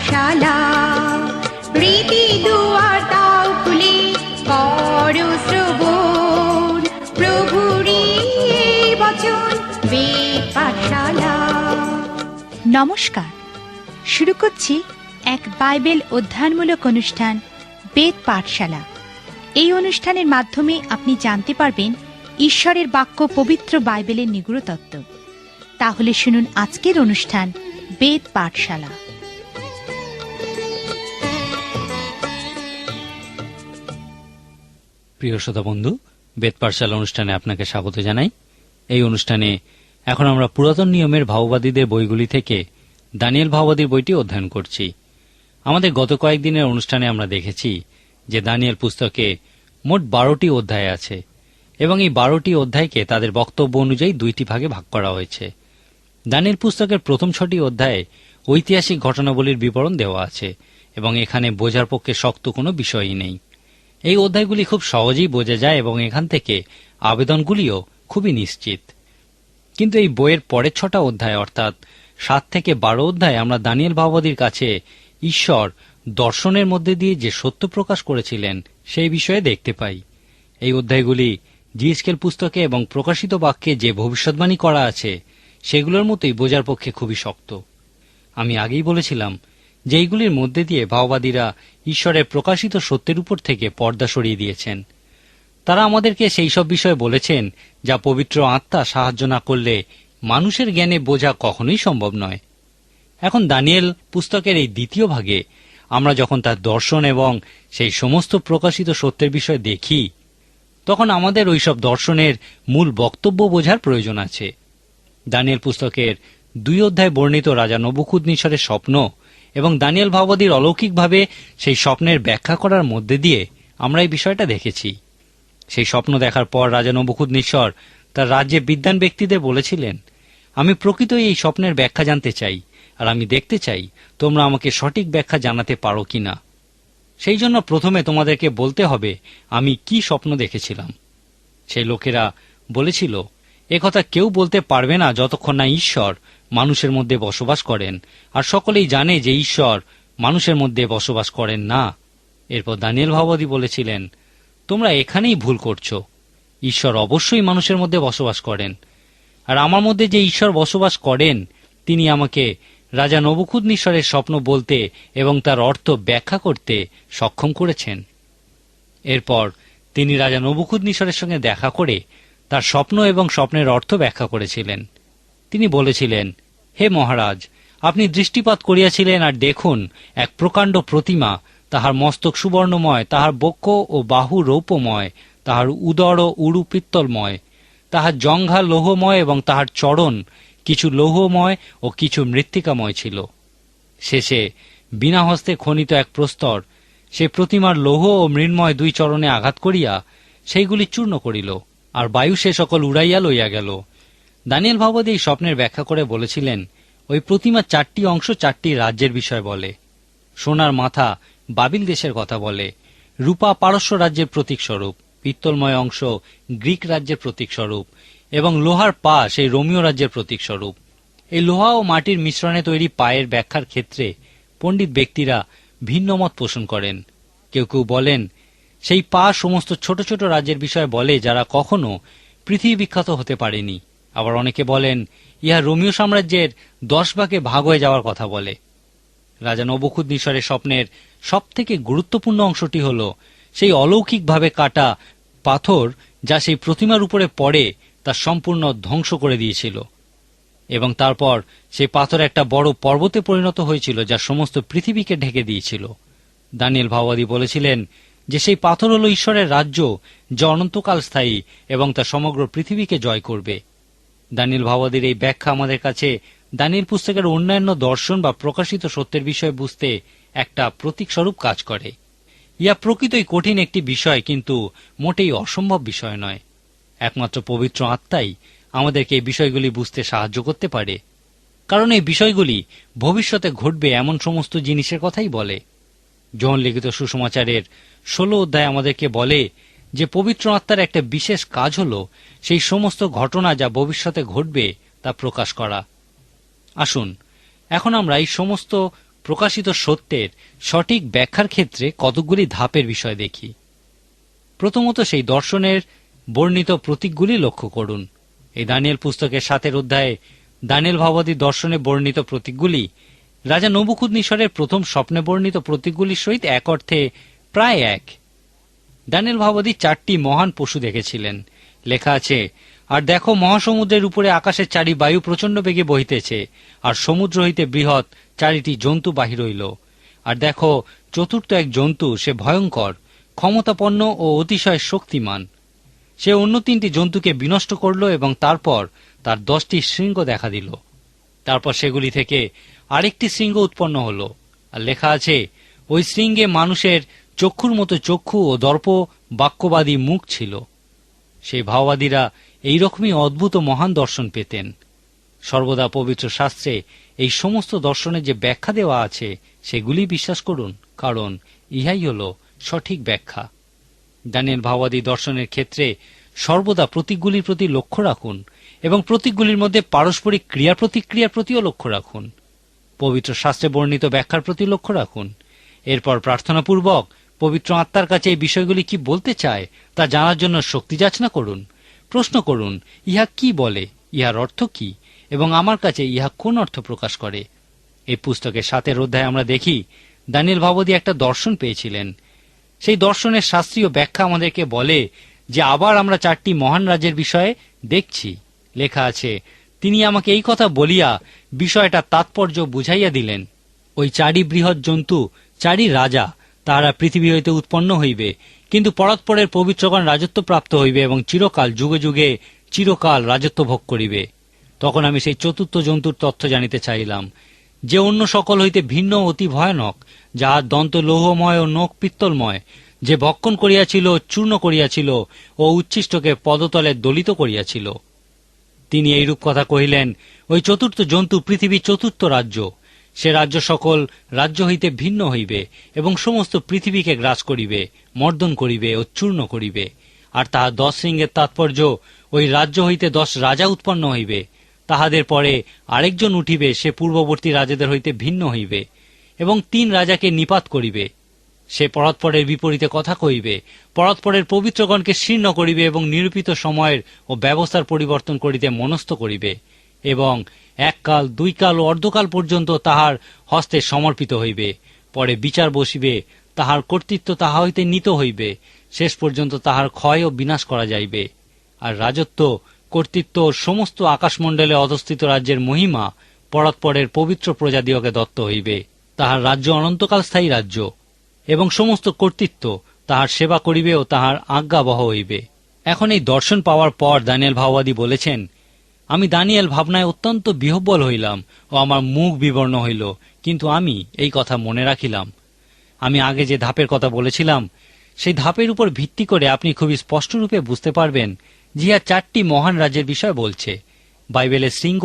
পাঠশালা রীতি দুয়ার তাও খুলে করো শ্রবণ। প্রভুরই এই বচন পাঠশালা নমস্কার। শুরু করছি এক বাইবেল অধ্যয়নমূলক অনুষ্ঠান, বেদ পাঠশালা। এই অনুষ্ঠানের মাধ্যমে আপনি জানতে পারবেন ঈশ্বরের বাক্য পবিত্র বাইবেলের নিগুড় তত্ত্ব। তাহলে শুনুন আজকের অনুষ্ঠান, বেদ পাঠশালা। প্রিয় শ্রোতা বন্ধু, বেদ অনুষ্ঠানে আপনাকে স্বাগত জানাই। এই অনুষ্ঠানে এখন আমরা পুরাতন নিয়মের ভাওবাদীদের বইগুলি থেকে দানিয়েল ভাওবাদীর বইটি অধ্যয়ন করছি। আমাদের গত কয়েকদিনের অনুষ্ঠানে আমরা দেখেছি যে দানিয়েল পুস্তকে মোট বারোটি অধ্যায় আছে এবং এই বারোটি অধ্যায়কে তাদের বক্তব্য অনুযায়ী দুইটি ভাগে ভাগ করা হয়েছে। দানিয়েল পুস্তকের প্রথম ছটি অধ্যায়ে ঐতিহাসিক ঘটনাবলীর বিবরণ দেওয়া আছে এবং এখানে বোঝার পক্ষে শক্ত কোনো বিষয়ই নেই। এই অধ্যায়গুলি খুব সহজেই বোঝা যায় এবং এখান থেকে আবেদনগুলিও খুবই নিশ্চিত। কিন্তু এই বইয়ের পরের ছটা অধ্যায়, অর্থাৎ সাত থেকে বারো অধ্যায়, আমরা দানিয়েল ভাবাদীর কাছে ঈশ্বর দর্শনের মধ্যে দিয়ে যে সত্য প্রকাশ করেছিলেন সেই বিষয়ে দেখতে পাই। এই অধ্যায়গুলি জিএসকেল পুস্তকে এবং প্রকাশিত বাক্যে যে ভবিষ্যৎবাণী করা আছে, সেগুলোর মতোই বোঝার পক্ষে খুবই শক্ত। আমি আগেই বলেছিলাম যে এইগুলির মধ্যে দিয়ে ভাওবাদীরা ঈশ্বরের প্রকাশিত সত্যের উপর থেকে পর্দা সরিয়ে দিয়েছেন। তারা আমাদেরকে সেই সব বিষয়ে বলেছেন যা পবিত্র আত্মা সাহায্য না করলে মানুষের জ্ঞানে বোঝা কখনোই সম্ভব নয়। এখন দানিয়েল পুস্তকের এই দ্বিতীয় ভাগে আমরা যখন তার দর্শন এবং সেই সমস্ত প্রকাশিত সত্যের বিষয়ে দেখি, তখন আমাদের ওইসব দর্শনের মূল বক্তব্য বোঝার প্রয়োজন আছে। দানিয়েল পুস্তকের দুই অধ্যায় বর্ণিত রাজা নবুকুদ স্বপ্ন এবং দানিয়েল ভাবাদীর অলৌকিকভাবে সেই স্বপ্নের ব্যাখ্যা করার মধ্যে দিয়ে আমরা এই বিষয়টা দেখেছি। সেই স্বপ্ন দেখার পর রাজা নবুকুদ নিশ্বর তার রাজ্যে বিদ্যান ব্যক্তিদের বলেছিলেন, আমি প্রকৃতই এই স্বপ্নের ব্যাখ্যা জানতে চাই, আর আমি দেখতে চাই তোমরা আমাকে সঠিক ব্যাখ্যা জানাতে পারো কিনা। সেই জন্য প্রথমে তোমাদেরকে বলতে হবে, আমি কি স্বপ্ন দেখেছিলাম। সেই লোকেরা বলেছিল একথা কেউ বলতে পারবে না যতক্ষণ না ঈশ্বর মানুষের মধ্যে বসবাস করেন। আর সকলেই জানে যে ঈশ্বর মানুষের মধ্যে বসবাস করেন না। এরপর দানিয়েল ভাবাদী বলেছিলেন, তোমরা এখানেই ভুল করছ। ঈশ্বর অবশ্যই মানুষের মধ্যে বসবাস করেন। আর আমার মধ্যে যে ঈশ্বর বসবাস করেন, তিনি আমাকে রাজা নবুকুদ নিশ্বরের স্বপ্ন বলতে এবং তার অর্থ ব্যাখ্যা করতে সক্ষম করেছেন। এরপর তিনি রাজা নবুকুদ নিশ্বরের সঙ্গে দেখা করে তার স্বপ্ন এবং স্বপ্নের অর্থ ব্যাখ্যা করেছিলেন। তিনি বলেছিলেন, হে মহারাজ, আপনি দৃষ্টিপাত করিয়াছিলেন আর দেখুন, এক প্রকাণ্ড প্রতিমা, তাহার মস্তক সুবর্ণময়, তাহার বক্ষ ও বাহু রৌপময় তাহার উদর ও উড়ু পিত্তলময়, তাহার জঙ্ঘা লৌহময় এবং তাহার চরণ কিছু লৌহময় ও কিছু মৃত্তিকাময় ছিল। শেষে বিনা হস্তে খনিত এক প্রস্তর, সে প্রতিমার লৌহ ও মৃন্ময় দুই চরণে আঘাত করিয়া সেইগুলি চূর্ণ করিল, আর বায়ু সে সকল উড়াইয়া লইয়া গেল। দানিয়েল ভাবদী এই স্বপ্নের ব্যাখ্যা করে বলেছিলেন, ওই প্রতিমার চারটি অংশ চারটি রাজ্যের বিষয় বলে। সোনার মাথা বাবিল দেশের কথা বলে। রূপা পারস্য রাজ্যের প্রতীক স্বরূপ, পিত্তলময় অংশ গ্রিক রাজ্যের প্রতীক স্বরূপ, এবং লোহার পা সেই রোমিও রাজ্যের প্রতীক স্বরূপ। এই লোহা ও মাটির মিশ্রণে তৈরি পায়ের ব্যাখ্যার ক্ষেত্রে পণ্ডিত ব্যক্তিরা ভিন্ন মত পোষণ করেন। কেউ কেউ বলেন, সেই পা সমস্ত ছোট ছোট রাজ্যের বিষয় বলে, যারা কখনো পৃথিবী বিখ্যাত হতে পারেনি। আবার অনেকে বলেন, ইহা রোমিও সাম্রাজ্যের দশ ভাগে ভাগ হয়ে যাওয়ার কথা বলে। রাজা নবকুদ নিশ্বরের স্বপ্নের সব থেকে গুরুত্বপূর্ণ অংশটি হল সেই অলৌকিকভাবে কাটা পাথর যা সেই প্রতিমার উপরে পড়ে তা সম্পূর্ণ ধ্বংস করে দিয়েছিল। এবং তারপর সেই পাথর একটা বড় পর্বতে পরিণত হয়েছিল যা সমস্ত পৃথিবীকে ঢেকে দিয়েছিল। দানিয়েল ভাওয়াদি বলেছিলেন যে সেই পাথর হল ঈশ্বরের রাজ্য, যা অনন্তকাল স্থায়ী এবং তা সমগ্র পৃথিবীকে জয় করবে। দানিয়েল ভাওয়াদির এই ব্যাখ্যা আমাদের কাছে দানিল পুস্তকের অন্যান্য দর্শন বা প্রকাশিত সত্যের বিষয়ে বুঝতে একটা প্রতীকস্বরূপ কাজ করে। ইয়া প্রকৃতই কঠিন একটি বিষয়, কিন্তু মোটেই অসম্ভব বিষয় নয়। একমাত্র পবিত্র আত্মাই আমাদেরকে এই বিষয়গুলি বুঝতে সাহায্য করতে পারে। কারণ এই বিষয়গুলি ভবিষ্যতে ঘটবে এমন সমস্ত জিনিসের কথাই বলে। জন লিখিত সুসমাচারের ষোলো অধ্যায় আমাদেরকে বলে যে পবিত্র আত্মার একটা বিশেষ কাজ হল সেই সমস্ত ঘটনা যা ভবিষ্যতে ঘটবে তা প্রকাশ করা। আসুন, এখন আমরা এই সমস্ত প্রকাশিত সত্যের সঠিক ব্যাখ্যার ক্ষেত্রে কতকগুলি ধাপের বিষয় দেখি। প্রথমত সেই দর্শনের বর্ণিত প্রতীকগুলি লক্ষ্য করুন। এই দানিয়েল পুস্তকের সাতের অধ্যায়ে দানিয়েল ভাবাদী দর্শনে বর্ণিত প্রতীকগুলি রাজা নবুকুদনিশ্বরের প্রথম স্বপ্নে বর্ণিত প্রতীকগুলির সহিত এক অর্থে প্রায় এক। দানিয়েল ভাবাদী চারটি মহান পশু দেখেছিলেন। লেখা আছে, আর দেখো মহাসমুদ্রের উপরে আকাশের চারি বায়ু প্রচণ্ড বেগে বহিতেছে, আর সমুদ্র হইতে বৃহৎ চারিটি জন্তু বাহির হইল। আর দেখো, চতুর্থ এক জন্তু, সে ভয়ঙ্কর, ক্ষমতাপন্ন ও অতিশয় শক্তিমান। সে অন্য তিনটি জন্তুকে বিনষ্ট করল এবং তারপর তার দশটি শৃঙ্গ দেখা দিল। তারপর সেগুলি থেকে আরেকটি শৃঙ্গ উৎপন্ন হল। আর লেখা আছে, ওই শৃঙ্গে মানুষের চক্ষুর মতো চক্ষু ও দর্প বাক্যবাদী মুখ ছিল। সেই ভাওবাদীরা এইরকমই অদ্ভুত মহান দর্শন পেতেন। সর্বদা পবিত্র শাস্ত্রে এই সমস্ত দর্শনের যে ব্যাখ্যা দেওয়া আছে, সেগুলি বিশ্বাস করুন, কারণ ইহাই হল সঠিক ব্যাখ্যা। দানিয়েল ভাওবাদী দর্শনের ক্ষেত্রে সর্বদা প্রতীকগুলির প্রতি লক্ষ্য রাখুন এবং প্রতীকগুলির মধ্যে পারস্পরিক ক্রিয়া প্রতিক্রিয়ার প্রতিও লক্ষ্য রাখুন। পবিত্র শাস্ত্রে বর্ণিত ব্যাখ্যার প্রতি লক্ষ্য রাখুন। এরপর প্রার্থনাপূর্বক পবিত্র আত্মার কাছে এই বিষয়গুলি কি বলতে চায়, তা জানার জন্য শক্তি যাচনা করুন। প্রশ্ন করুন, ইহা কি বলে? ইহার অর্থ কি? এবং আমার কাছে ইহা কোন অর্থ প্রকাশ করে? এই পুস্তকের সাতের অধ্যায়ে আমরা দেখি, দানিয়েল ভাবদী একটা দর্শন পেয়েছিলেন। সেই দর্শনের শাস্ত্রীয় ব্যাখ্যা আমাদেরকে বলে যে, আবার আমরা চারটি মহান রাজ্যের বিষয়ে দেখছি। লেখা আছে, তিনি আমাকে এই কথা বলিয়া বিষয়টা তাৎপর্য বুঝাইয়া দিলেন। ওই চারি বৃহৎ জন্তু, চারি রাজা তাহারা পৃথিবী হইতে উৎপন্ন হইবে। কিন্তু পরৎপরের পবিত্রগণ রাজত্ব প্রাপ্ত হইবে এবং চিরকাল যুগে যুগে চিরকাল রাজত্ব ভোগ করিবে। তখন আমি সেই চতুর্থ জন্তুর তথ্য জানিতে চাইলাম যে অন্য সকল হইতে ভিন্ন অতি ভয়ানক, যাহার দন্ত লৌহময় ও নখ পিত্তলময়, যে ভক্ষণ করিয়াছিল চূর্ণ করিয়াছিল ও উচ্ছিষ্টকে পদতলে দলিত করিয়াছিল। তিনি এইরূপ কথা কহিলেন, ওই চতুর্থ জন্তু পৃথিবীর চতুর্থ রাজ্য। সে রাজ্য সকল রাজ্য হইতে ভিন্ন হইবে এবং সমস্ত পৃথিবীকে গ্রাস করিবে, মর্দন করিবে ও চূর্ণ করিবে। আর তাহার দশ সিংহের তাৎপর্য, ওই রাজ্য হইতে দশ রাজা উৎপন্ন হইবে। তাহাদের পরে আরেকজন উঠিবে, সে পূর্ববর্তী রাজাদের হইতে ভিন্ন হইবে এবং তিন রাজাকে নিপাত করিবে। সে পরৎপরের বিপরীতে কথা কহিবে, পরৎপরের পবিত্রগণকে শীর্ণ করিবে এবং নিরূপিত সময়ের ও ব্যবস্থার পরিবর্তন করিতে মনস্থ করিবে। এবং এককাল দুই কাল ও অর্ধকাল পর্যন্ত তাহার হস্তে সমর্পিত হইবে। পরে বিচার বসিবে, তাহার কর্তৃত্ব তাহা হইতে নিত হইবে। শেষ পর্যন্ত তাহার ক্ষয় ও বিনাশ করা যাইবে। আর রাজত্ব, কর্তৃত্ব সমস্ত আকাশমণ্ডলে অধস্থিত রাজ্যের মহিমা পরৎপরের পবিত্র প্রজাদিওকে দত্ত হইবে। তাহার রাজ্য অনন্তকাল স্থায়ী রাজ্য। এবং সমস্ত কর্তৃত্ব তাহার সেবা করিবে ও তাহার আজ্ঞাবহ হইবে। এখন এই দর্শন পাওয়ার পর দানিয়েল ভাওবাদী বলেছেন আমি দানিয়েল ভাবনায় অত্যন্ত বিহব্বল হইলাম ও আমার মুখ বিবর্ণ হইল, কিন্তু আমি এই কথা মনে রাখিলাম। আমি আগে যে ধাপের কথা বলেছিলাম, সেই ধাপের উপর ভিত্তি করে আপনি খুবই স্পষ্টরূপে বুঝতে পারবেন যে ইহা চারটি মহান রাজ্যের বিষয় বলছে। বাইবেলের সিংহ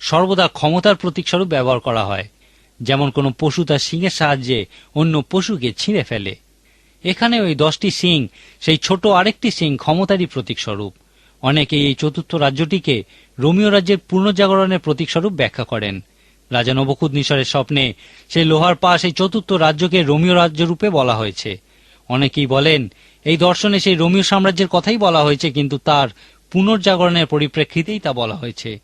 সর্বদা ক্ষমতার প্রতীকস্বরূপ ব্যবহার করা হয়, যেমন কোনো পশু তার সিংহের সাহায্যে অন্য পশুকে ছিঁড়ে ফেলে। এখানে ওই দশটি সিং সেই ছোট আরেকটি সিং ক্ষমতারই প্রতীকস্বরূপ। অনেকে এই চতুর্থ রাজ্যটিকে রোমিও রাজ্যের পুনর্জাগরণের প্রতীকস্বরূপ ব্যাখ্যা করেন। রাজা নবকুদ নিশরের স্বপ্নে সেই লোহার পা সেই চতুর্থ রাজ্যকে রোমিও রাজ্য রূপে বলা হয়েছে। অনেকেই বলেন, এই দর্শনে সেই রোমিও সাম্রাজ্যের কথাই বলা হয়েছে, কিন্তু তার পুনর্জাগরণের পরিপ্রেক্ষিতেই তা বলা হয়েছে।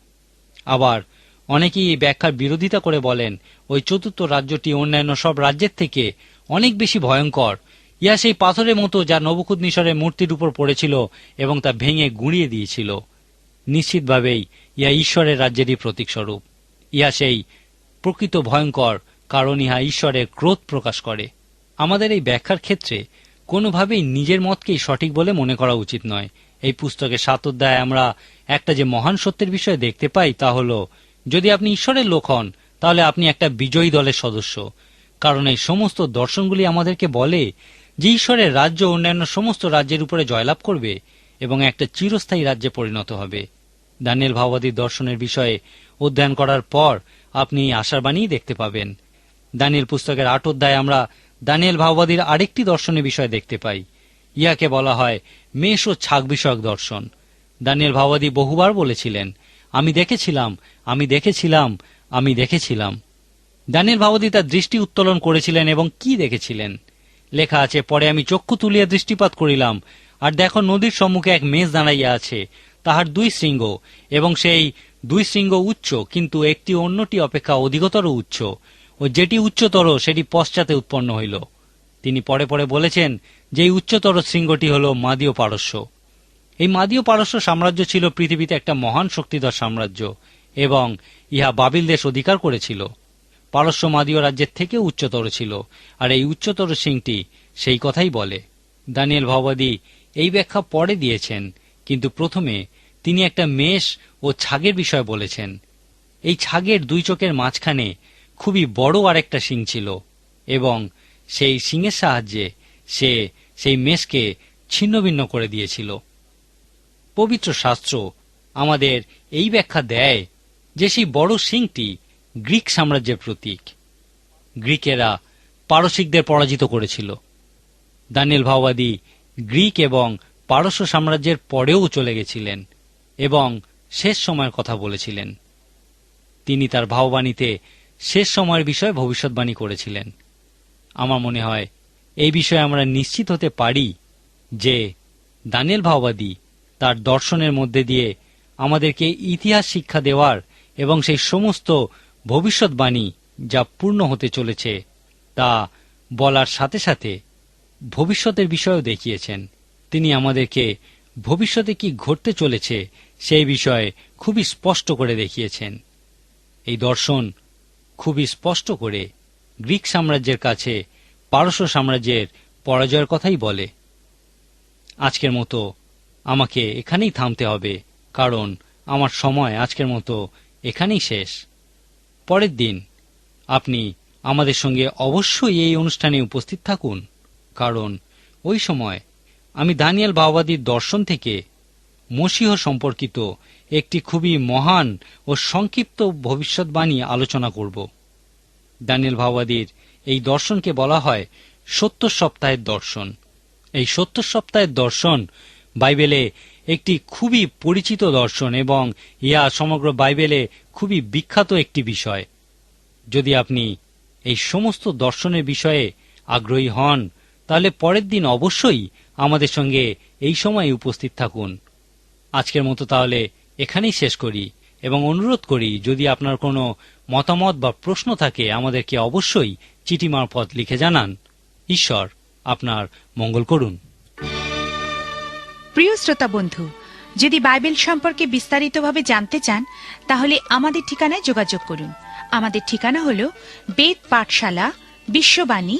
আবার অনেকেই এই ব্যাখ্যার বিরোধিতা করে বলেন, ওই চতুর্থ রাজ্যটি অন্যান্য সব রাজ্যের থেকে অনেক বেশি ভয়ঙ্কর। ইহা সেই পাথরের মতো যা নবকুদ নিশরের মূর্তির উপর পড়েছিল এবং তা ভেঙে গুঁড়িয়ে দিয়েছিল। নিশ্চিতভাবেই ইহা ঈশ্বরের রাজ্যেরই প্রতীকস্বরূপ। ইহা সেই প্রকৃত ভয়ঙ্কর, কারণ ইহা ঈশ্বরের ক্রোধ প্রকাশ করে। আমাদের এই ব্যাখ্যার ক্ষেত্রে কোনোভাবেই নিজের মতকেই সঠিক বলে মনে করা উচিত নয়। এই পুস্তকের সাত অধ্যায়ে আমরা একটা যে মহান সত্যের বিষয়ে দেখতে পাই তা হল, যদি আপনি ঈশ্বরের লোক হন, তাহলে আপনি একটা বিজয়ী দলের সদস্য। কারণ এই সমস্ত দর্শনগুলি আমাদেরকে বলে যে ঈশ্বরের রাজ্য অন্যান্য সমস্ত রাজ্যের উপরে জয়লাভ করবে এবং একটা চিরস্থায়ী রাজ্যে পরিণত হবে। দানিয়েল ভাওবাদীর দর্শনের বিষয়ে অধ্যয়ন করার পর আপনি আশার বাণী দেখতে পাবেন। দানিয়েল পুস্তকের আট অধ্যায়ে আমরা দানিয়েল ভাওবাদীর আরেকটি দর্শনের বিষয় দেখতে পাই। ইয়াকে বলা হয় মেষ ও ছাগ বিষয়ক দর্শন। দানিয়েল ভাওবাদী বহুবার বলেছিলেন, আমি দেখেছিলাম আমি দেখেছিলাম আমি দেখেছিলাম। দানিয়েল ভাবদি তার দৃষ্টি উত্তোলন করেছিলেন এবং কি দেখেছিলেন? লেখা আছে, পরে আমি চক্ষু তুলিয়া দৃষ্টিপাত করিলাম, আর দেখো নদীর সম্মুখে এক মেষ দাঁড়াইয়া আছে। তাহার দুই শৃঙ্গ, এবং সেই দুই শৃঙ্গ উচ্চ, কিন্তু একটি অন্যটি অপেক্ষা অধিকতর উচ্চ, ও যেটি উচ্চতর সেটি পশ্চাতে উৎপন্ন হইল। তিনি পরে পরে বলেছেন যে উচ্চতর শৃঙ্গটি হল মাদীয় পারস্য। এই মাদীয় পারস্য সাম্রাজ্য ছিল পৃথিবীতে একটা মহান শক্তিধর সাম্রাজ্য, এবং ইহা বাবিল দেশ অধিকার করেছিল। পারস্য মাদীয় রাজ্যের থেকে উচ্চতর ছিল, আর এই উচ্চতর সিংটি সেই কথাই বলে। দানিয়েল ভবাদী এই ব্যাখ্যা পরে দিয়েছেন, কিন্তু প্রথমে তিনি একটা মেষ ও ছাগের বিষয় বলেছেন। এই ছাগের দুই চোখের মাঝখানে খুবই বড় আরেকটা শিং ছিল এবং সেই শিংয়ের সাহায্যে সে সেই মেষকে ছিন্নভিন্ন করে দিয়েছিল। পবিত্র শাস্ত্র আমাদের এই ব্যাখ্যা দেয় যে সেই বড় সিংটি গ্রিক সাম্রাজ্যের প্রতীক। গ্রিকেরা পারসিকদের পরাজিত করেছিল। দানিয়েল ভাওবাদী গ্রিক এবং পারস্য সাম্রাজ্যের পরেও চলে গেছিলেন। এবং শেষ সময়ের কথা বলেছিলেন। তিনি তার ভাববাণীতে শেষ সময়ের বিষয়ে ভবিষ্যৎবাণী করেছিলেন। আমার মনে হয়, এই বিষয়ে আমরা নিশ্চিত হতে পারি যে দানিয়েল ভাওবাদী তার দর্শনের মধ্যে দিয়ে আমাদেরকে ইতিহাস শিক্ষা দেওয়ার এবং সেই সমস্ত ভবিষ্যৎবাণী যা পূর্ণ হতে চলেছে, তা বলার সাথে সাথে ভবিষ্যতের বিষয়েও দেখিয়েছেন। তিনি আমাদেরকে ভবিষ্যতে কি ঘটতে চলেছে সেই বিষয়ে খুবই স্পষ্ট করে দেখিয়েছেন। এই দর্শন খুবই স্পষ্ট করে গ্রিক সাম্রাজ্যের কাছে পারস্য সাম্রাজ্যের পরাজয়ের কথাই বলে। আজকের মতো আমাকে এখানেই থামতে হবে, কারণ আমার সময় আজকের মতো এখানেই শেষ। পরের দিন আপনি আমাদের সঙ্গে অবশ্যই এই অনুষ্ঠানে উপস্থিত থাকুন, কারণ ওই সময় আমি দানিয়াল বাবাদির দর্শন থেকে মসিহ সম্পর্কিত একটি খুবই মহান ও সংক্ষিপ্ত ভবিষ্যৎবাণী আলোচনা করব। দানিয়েল ভাওবাদীর এই দর্শনকে বলা হয় সত্তর সপ্তাহের দর্শন। এই সত্তর সপ্তাহের দর্শন বাইবেলে একটি খুবই পরিচিত দর্শন এবং ইহা সমগ্র বাইবেলে খুবই বিখ্যাত একটি বিষয়। যদি আপনি এই সমস্ত দর্শনের বিষয়ে আগ্রহী হন, তাহলে পরের দিন অবশ্যই আমাদের সঙ্গে এই সময় উপস্থিত থাকুন। আজকের মতো তাহলে এখানেই শেষ করি এবং অনুরোধ করি, যদি আপনার কোনো মতামত বা প্রশ্ন থাকে, আমাদেরকে অবশ্যই চিঠি মারফত লিখে জানান। ঈশ্বর আপনার মঙ্গল করুন। প্রিয় শ্রোতা বন্ধু, যদি বাইবেল সম্পর্কে বিস্তারিতভাবে জানতে চান, তাহলে আমাদের ঠিকানায় যোগাযোগ করুন। আমাদের ঠিকানা হল বেদ পাঠশালা, বিশ্ববাণী